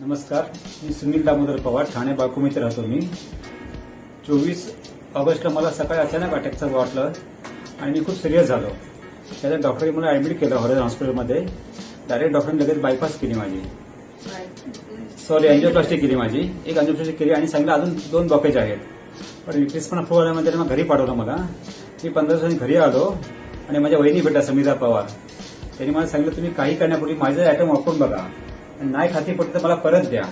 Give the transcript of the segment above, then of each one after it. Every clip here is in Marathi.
नमस्कार मी सुनील दामोदर पवार ठाणे बाकुमीत राहतो मी. चोवीस ऑगस्टला मला सकाळी अचानक अटॅकचं वाटलं आणि मी खूप सिरियस झालो. त्याच्या डॉक्टरने मला ऍडमिट केलं हॉरेज हॉस्पिटलमध्ये डायरेक्ट डॉक्टरने लगेच बायपास केली माझी. सॉरी अँजिओप्लास्टी केली माझी. एक अँजिओप्लास्टी केली आणि सांगितलं अजून दोन ब्लॉकेज आहेत. पण रिप्लेसपणा फुल आल्यामध्ये मग घरी पाठवलं मला. मी पंधरा दिवसांनी घरी आलो आणि माझ्या वहिनी भेटा समीरा पवार. त्यांनी मला सांगितलं तुम्ही काही करण्यापूर्वी माझे आयटम वापरून बघा. नाही खाती पडतं मला परत द्या.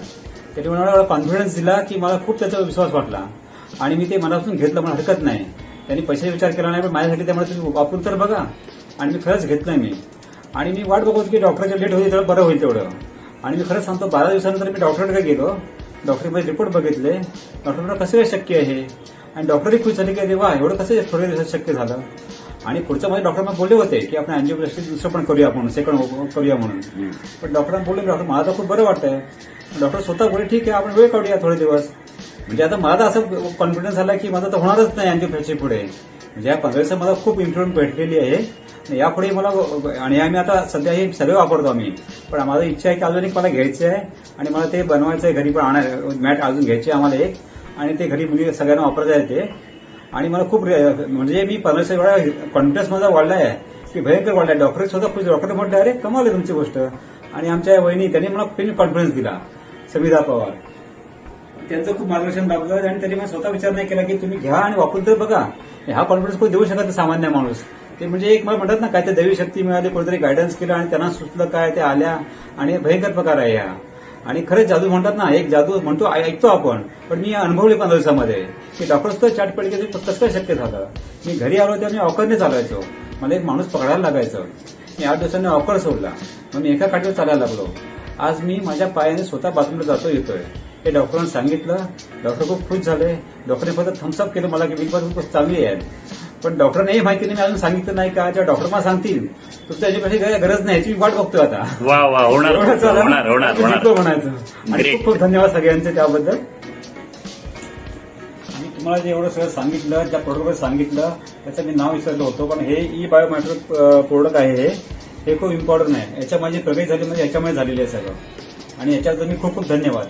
त्याच्यामुळे मला कॉन्फिडन्स दिला की मला खूप त्याचा विश्वास वाटला. आणि मी ते मनापासून घेतलं मला हरकत नाही. त्यांनी पैशाचा विचार केला नाही पण माझ्यासाठी त्यामुळे तुम्ही वापरून तर बघा. आणि मी खरंच घेतलंय मी. आणि मी वाट बघत की डॉक्टरच्या लेट होईल तेवढं बरं होईल तेवढं. आणि मी खरंच सांगतो बारा दिवसानंतर मी डॉक्टरकडे गेलो. डॉक्टरमध्ये रिपोर्ट बघितले. डॉक्टर कसं काय शक्य आहे? आणि डॉक्टरही खुश झाले की अरे वा एवढं कसं थोड्या दिवसात शक्य झालं? आणि पुढच्या मध्ये डॉक्टर बोलले होते की आपण अँजिओप्लास्टी दुसरं पण करूया आपण सेकंड करूया म्हणून. पण डॉक्टरांना बोलले डॉक्टर मला तर खूप बरं वाटतंय. डॉक्टर स्वतः बोलले ठीक आहे आपण वेळ काढूया थोडे दिवस. म्हणजे आता मला तर असं कॉन्फिडन्स झाला की माझं तर होणारच नाही अँजिओप्लास्टी पुढे. म्हणजे या पंधरा दिवसात मला खूप इम्प्रुव्हमेंट भेटलेली आहे. आणि यापुढे मला आणि आम्ही आता सध्या हे सगळे वापरतो आम्ही. पण माझी इच्छा आहे की अजून एक मला घ्यायचं आहे. आणि मला ते बनवायचं आहे घरी पण आणाय मॅट अजून घ्यायचे आहे आम्हाला एक. आणि ते घरी मुली सगळ्यांना वापरता येते. आणि मला खूप रे- म्हणजे मी पंधराशे वेळा कॉन्फिडन्स माझा वाढला आहे की भयंकर वाढला आहे डॉक्टर स्वतः खुश डॉक्टर म्हटलं अरे कमाल आहे तुमची गोष्ट. आणि आमच्या वहिनी त्यांनी मला पेन कॉन्फिडन्स दिला समिधा पवार. त्यांचं खूप मार्गदर्शन लाभलं आणि त्यांनी मला स्वतः विचार नाही केला की तुम्ही घ्या आणि वापरून तर बघा. हा कॉन्फिडन्स कोणी देऊ शकत सामान्य माणूस. ते म्हणजे एक मला म्हणतात ना काय ते दैवी शक्ती मिळाली कोणतरी गायडन्स केलं आणि त्यांना सुचलं काय ते आल्या. आणि भयंकर प्रकार आहे हा आणि खरंच जादू म्हणतात ना एक जादू म्हणतो ऐकतो आपण. पण मी अनुभवले पंधरा दिवसामध्ये. की डॉक्टर सुद्धा चाट पडली कसं शक्य झालं. मी घरी आलो तर मी ऑकरने चालायचो मला एक माणूस पकडायला लागायचं. मी आठ दिवसांनी ऑकर सोडला. मग मी एका काठीवर चालायला लागलो. आज मी माझ्या पायाने स्वतः बाथरूमला जातो येतोय. हे डॉक्टरांनी सांगितलं. डॉक्टर खूप खुश झाले. डॉक्टरने फक्त थम्सअप केलं मला की बिलकुल खूप चांगली आहे. पण डॉक्टरने हे माहिती नाही मी अजून सांगितलं नाही का? जेव्हा डॉक्टर मला सांगतील तुमच्या याच्यापेक्षा काही गरज नाही याची वाट बघतोय आता. वा वा होणार. होणार होणार म्हणायचं. आणि. खूप खूप धन्यवाद सगळ्यांचे त्याबद्दल. मी तुम्हाला जे एवढं सगळं सांगितलं ज्या प्रोडक्टवर सांगितलं त्याचं मी नाव विसरलो होतो पण हे ई बायोमॅट्रिक प्रोडक्ट आहे हे. हे खूप इम्पॉर्टंट आहे. याच्या माझी प्रगती झाली म्हणजे याच्यामुळे झालेली आहे सगळं. आणि याच्याबद्दल मी खूप खूप धन्यवाद.